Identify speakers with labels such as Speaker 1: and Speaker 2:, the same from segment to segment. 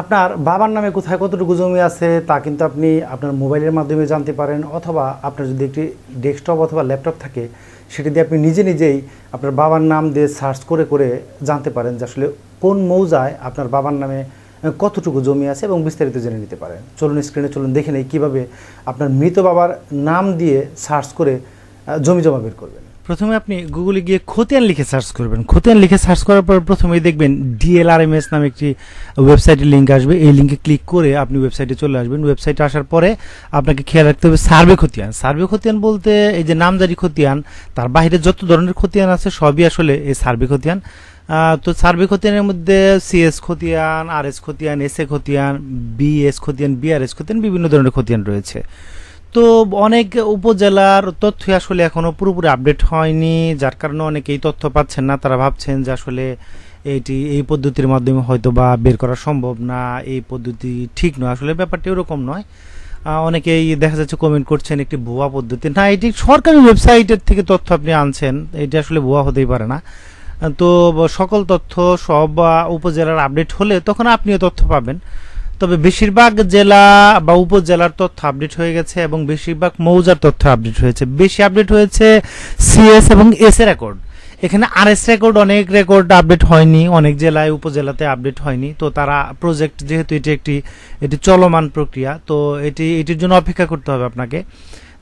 Speaker 1: আপনার বাবার নামে কোথায় কতটুকু জমি আছে, তা কিন্তু আপনি আপনার মোবাইলের মাধ্যমে জানতে পারেন, অথবা আপনার যদি একটি ডেস্কটপ অথবা ল্যাপটপ থাকে, সেটি দিয়ে আপনি নিজে নিজেই আপনার বাবার নাম দিয়ে সার্চ করে করে জানতে পারেন যে আসলে কোন মৌজায় আপনার বাবার নামে কতটুকু জমি আছে এবং বিস্তারিত জেনে নিতে পারেন। চলুন স্ক্রিনে চলুন দেখে নেই কীভাবে আপনার মৃত বাবার নাম দিয়ে সার্চ করে জমি জমা বের করবেন। প্রথমে আপনি গুগলে গিয়ে খতিয়ান লিখে সার্চ করবেন। খতিয়ান লিখে সার্চ করার পর প্রথমেই দেখবেন ডিএলআরএমএস নামে একটি ওয়েবসাইটের লিঙ্ক আসবে। এই লিঙ্কে ক্লিক করে আপনি ওয়েবসাইটে চলে আসবেন। ওয়েবসাইটে আসার পরে আপনাকে খেয়াল রাখতে হবে সার্ভে খতিয়ান। সার্ভে খতিয়ান বলতে এই যে নামজারি খতিয়ান, তার বাইরে যত ধরনের খতিয়ান আছে সবই আসলে এই সার্ভে খতিয়ান। তো সার্ভে খতিয়ানের মধ্যে সিএস খতিয়ান আর এস খতিয়ান এস এ খতিয়ান বিএস খতিয়ান বিআরএস খতিয়ান, বিভিন্ন ধরনের খতিয়ান রয়েছে। তো অনেক উপজেলার তথ্য আসলে এখনও পুরোপুরি আপডেট হয়নি, যার কারণে অনেকে এই তথ্য পাচ্ছেন না। তারা ভাবছেন যে আসলে এটি এই পদ্ধতির মাধ্যমে হয়তো বা বের করা সম্ভব না, এই পদ্ধতি ঠিক নয়। আসলে ব্যাপারটি ওরকম নয়। অনেকেই দেখা যাচ্ছে কমেন্ট করছেন একটি ভুয়া পদ্ধতি। না, এটি সরকারি ওয়েবসাইটের থেকে তথ্য আপনি আনছেন, এটি আসলে ভুয়া হতেই পারে না। তো সকল তথ্য সব উপজেলার আপডেট হলে তখন আপনিও তথ্য পাবেন। তবে বেশিরভাগ জেলা বা উপজেলার তথ্য আপডেট হয়ে গেছে এবং বেশিরভাগ মৌজার তথ্য আপডেট হয়েছে। বেশি আপডেট হয়েছে সিএস এবং এস রেকর্ড এখানে আর এস রেকর্ড অনেক রেকর্ড আপডেট হয়নি, অনেক জেলায়, উপজেলাতে আপডেট হয়নি। তো তারা প্রজেক্ট যেহেতু এটি একটি, এটি চলমান প্রক্রিয়া, তো এটি, এটির জন্য অপেক্ষা করতে হবে আপনাকে।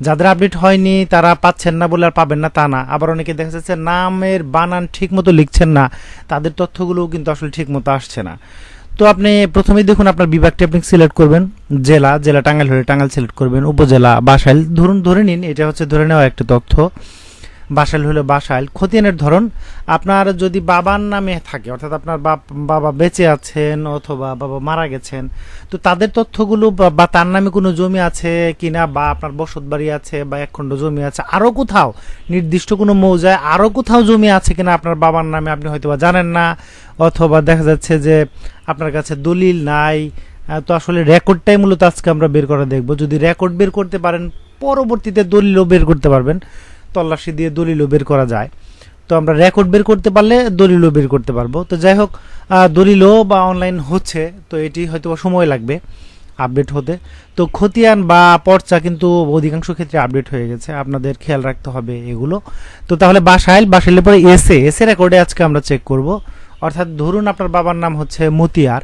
Speaker 1: যাদের আপডেট হয়নি, তারা পাচ্ছেন না বলে আর পাবেন না তা না। আবার অনেকে দেখা যাচ্ছে নামের বানান ঠিক মতো লিখছেন না, তাদের তথ্যগুলোও কিন্তু আসলে ঠিক মতো আসছে না। তো আপনি প্রথমেই দেখুন আপনার বিভাগটি আপনি সিলেক্ট করবেন। জেলা জেলা টাঙ্গাইল হলে টাঙ্গাইল সিলেক্ট করবেন। উপজেলা, বাসাইল, ধরুন ধরে নিন, এটা হচ্ছে ধরে নেওয়া একটা তথ্য। বাসাইল হলে বাসাইল খতিয়ানের ধরন, আপনার যদি বাবার নামে থাকে, অর্থাৎ আপনার বাবা বেঁচে আছেন অথবা বাবা মারা গেছেন, তো তাদের তথ্যগুলো বা তার নামে কোনো জমি আছে কিনা বা আপনার বসত বাড়ি আছে বা একখণ্ড জমি আছে আরও কোথাও, নির্দিষ্ট কোনো মৌজায় আরও কোথাও জমি আছে কিনা আপনার বাবার নামে আপনি হয়তো বা জানেন না, অথবা দেখা যাচ্ছে যে আপনার কাছে দলিল নাই তো আসলে রেকর্ডটাই মূলত আজকে আমরা বের করে দেখব। যদি রেকর্ড বের করতে পারেন, পরবর্তীতে দলিলও বের করতে পারবেন। তল্লাশি দিয়ে দলিলও বের করা যায়। তো আমরা রেকর্ড বের করতে পারলে দলিলও বের করতে পারব। তো যাই হোক দলিলও বা অনলাইন হচ্ছে, তো এটি হয়তো সময় লাগবে আপডেট হতে। তো খতিয়ান বা পর্চা কিন্তু অধিকাংশ ক্ষেত্রে আপডেট হয়ে গেছে। আপনাদের খেয়াল রাখতে হবে এগুলো। তো তাহলে বাসাইল বাসাইলের পরে এসে এসে রেকর্ডে আজকে আমরা চেক করব। অর্থাৎ ধরুন আপনার বাবার নাম হচ্ছে মতিয়ার।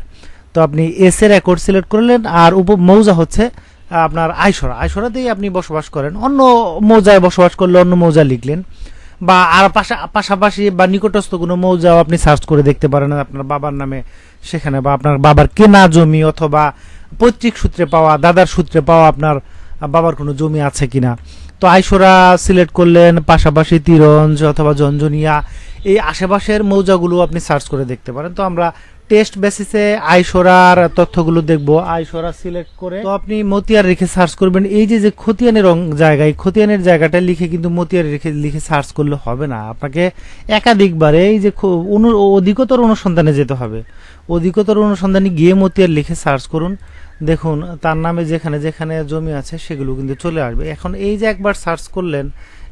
Speaker 1: তো আপনি এসে রেকর্ড সিলেক্ট করলেন আর উপ মৌজা হচ্ছে আপনার আইসরা। আইসরাতেই আপনি বসবাস করেন। অন্য মৌজায় বসবাস করলে অন্য মৌজা লিখলেন। বা আর পাশা- পাশাপাশি বা নিকটস্থ কোনো মৌজাও আপনি সার্চ করে দেখতে পারেন আপনার বাবার নামে সেখানে, বা আপনার বাবার কেনা জমি অথবা পৈতৃক সূত্রে পাওয়া, দাদার সূত্রে পাওয়া আপনার বাবার কোনো জমি আছে কিনা। তো আইসরা সিলেক্ট করলেন পাশাপাশি তিরঞ্জ অথবা জঞ্জনিয়া। এই আশেপাশের মৌজাগুলো আপনি সার্চ করে দেখতে পারেন। তো আমরা টেস্ট বেসিসে আইসরার তথ্যগুলো দেখব। আইসরা সিলেক্ট করে। তো আপনি মতিয়ার রেখে সার্চ করবেন। এই যে যে খতিয়ানের জায়গায়, খতিয়ানের জায়গাটা লিখে কিন্তু মতিয়ার রেখে, লিখে সার্চ করলে হবে না। আপনাকে একাধিকবার এই যে অধিকতর অনুসন্ধানে যেতে হবে। অধিকতর অনুসন্ধানে গিয়ে মতিয়ার লিখে সার্চ করুন। দেখুন, তার নামে যেখানে যেখানে জমি আছে, সেগুলো কিন্তু চলে আসবে। এখন এই যে একবার সার্চ করলেন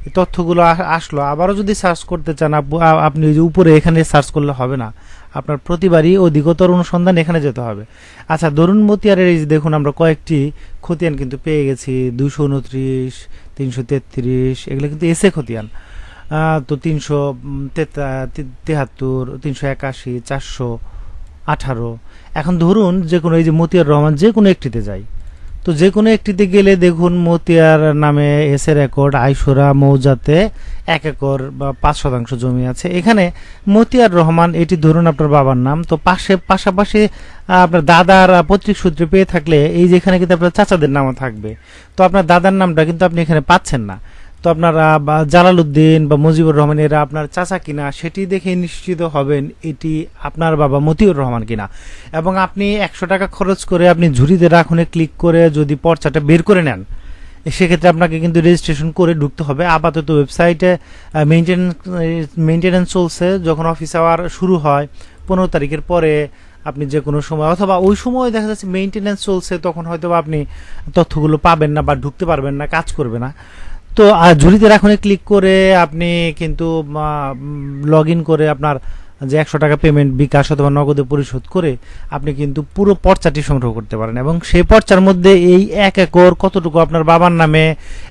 Speaker 1: তথ্যগুলো আসলো। আবারও যদি সার্চ করতে চান আপ- আপনি উপরে এখানে সার্চ করলে হবে না। আপনার প্রতিবারই অধিকতর অনুসন্ধান এখানে যেতে হবে। আচ্ছা ধরুন মতিয়ারের এই দেখুন, আমরা কয়েকটি খতিয়ান কিন্তু পেয়ে গেছি। দুশো উনত্রিশ, তিনশো তেত্রিশ, এগুলো কিন্তু এসে খতিয়ান। তো তিনশো তেহাত্তর, তিনশো একাশি, চারশো আঠারো। এখন ধরুন যে কোনো, এই যে মতিয়ার রহমান যে কোনো একটিতে যাই। তো যে কোনো একটিতে গেলে দেখুন মতিয়ার নামে এসের একর আইসোরা মৌজাতে এক একর বা পাঁচ শতাংশ জমি আছে। এখানে মতিয়ার রহমান, এটি ধরুন আপনার বাবার নাম। তো পাশে, পাশাপাশি আপনার দাদার পৈতৃক সূত্রে পেয়ে থাকলে এই যেখানে কিন্তু আপনার চাচাদের নামও থাকবে। তো আপনার দাদার নামটা কিন্তু আপনি এখানে পাচ্ছেন না। তো আপনার, বা জালালউদ্দিন বা মুজিবুর রহমান এরা আপনার চাচা কিনা সেটি দেখে নিশ্চিত হবেন এটি আপনার বাবা মতিউর রহমান কিনা। এবং আপনি একশো টাকা খরচ করে আপনি ঝুড়িতে রাখুনে ক্লিক করে যদি পর্চাটা বের করে নেন, সেক্ষেত্রে আপনাকে কিন্তু রেজিস্ট্রেশন করে ঢুকতে হবে। আপাতত ওয়েবসাইটে মেনটেন্যান্স মেনটেন্যান্স চলছে। যখন অফিস আওয়ার শুরু হয়, পনেরো তারিখের পরে আপনি যে কোনো সময়, অথবা ওই সময় দেখা যাচ্ছে মেনটেন্যান্স চলছে, তখন হয়তো আপনি তথ্যগুলো পাবেন না বা ঢুকতে পারবেন না, কাজ করবে না। তো ঝুড়িতে রাখুনে ক্লিক করে আপনি কিন্তু লগ করে আপনার যে একশো টাকা পেমেন্ট বিকাশ অথবা নগদে পরিশোধ করে আপনি কিন্তু পুরো পর্চাটি সংগ্রহ করতে পারেন। এবং সেই পর্চার মধ্যে এই এক একর কতটুকু আপনার বাবার নামে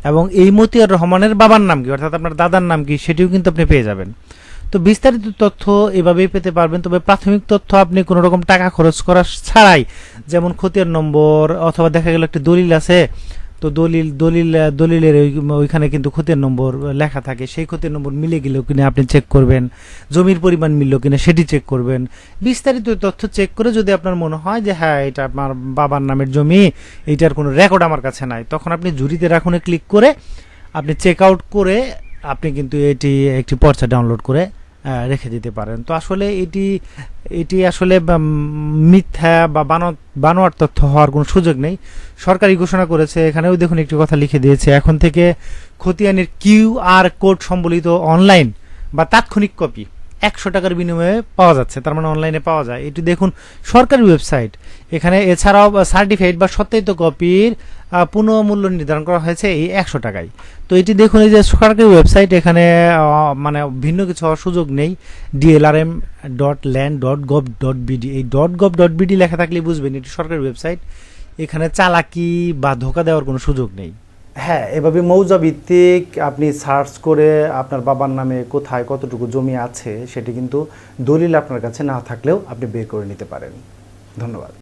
Speaker 1: এবং এই মতিয়ার রহমানের বাবার নাম কি, অর্থাৎ আপনার দাদার নাম কি, সেটিও কিন্তু আপনি পেয়ে যাবেন। তো বিস্তারিত তথ্য এভাবেই পেতে পারবেন, তবে প্রাথমিক তথ্য, আপনি কোনো রকম টাকা খরচ করা ছাড়াই, যেমন খতিয়ান নম্বর, অথবা দেখা গেল একটি দলিল আছে তো দলিল দলিল দলিলের ওই- ওইখানে কিন্তু খতিয়ান নম্বর লেখা থাকে। সেই খতিয়ান নম্বর মিলে গেলেও কিনা আপনি চেক করবেন, জমির পরিমাণ মিলল কিনা সেটি চেক করবেন। বিস্তারিত তথ্য চেক করে যদি আপনার মনে হয় যে হ্যাঁ এটা আপনার বাবার নামের জমি এইটার কোনো রেকর্ড আমার কাছে নাই, তখন আপনি জুরিতে রাখুনে ক্লিক করে আপনি চেক আউট করে আপনি কিন্তু এটি একটি পর্চা ডাউনলোড করে রেখে দিতে পারেন। তো আসলে এটি এটি আসলে মিথ্যা বা বানো- বানোয়ার তথ্য হওয়ার কোনো সুযোগ নেই। সরকারি ঘোষণা করেছে, এখানেও দেখুন একটি কথা লিখে দিয়েছে, এখন থেকে খতিয়ানের কিউ আর কোড সম্বলিত অনলাইন বা তাৎক্ষণিক কপি। একশো টাকার বিনিময়ে পাওয়া যাচ্ছে, তার মানে অনলাইনে পাওয়া যায়। এটি দেখুন সরকারি ওয়েবসাইট এখানে এছাড়াও সার্টিফাইড বা সত্যায়িত কপির পুনঃমূল্য নির্ধারণ করা হয়েছে এই একশো টাকায়। তো এটি দেখুন, এই যে সরকারি ওয়েবসাইট এখানে মানে ভিন্ন কিছু হওয়ার সুযোগ নেই। DLRM dot land dot gov dot BD এই ডট গভ ডট বিডি লেখা থাকলে বুঝবেন এটি সরকারি ওয়েবসাইট এখানে চালাকি বা ধোকা দেওয়ার কোনো সুযোগ নেই। হ্যাঁ এভাবে মৌজা ভিত্তিক আপনি সার্চ করে আপনার বাবার নামে কোথায় কতটুকু জমি আছে, সেটি কিন্তু দলিল আপনার কাছে না থাকলেও আপনি বের করে নিতে পারেন। ধন্যবাদ।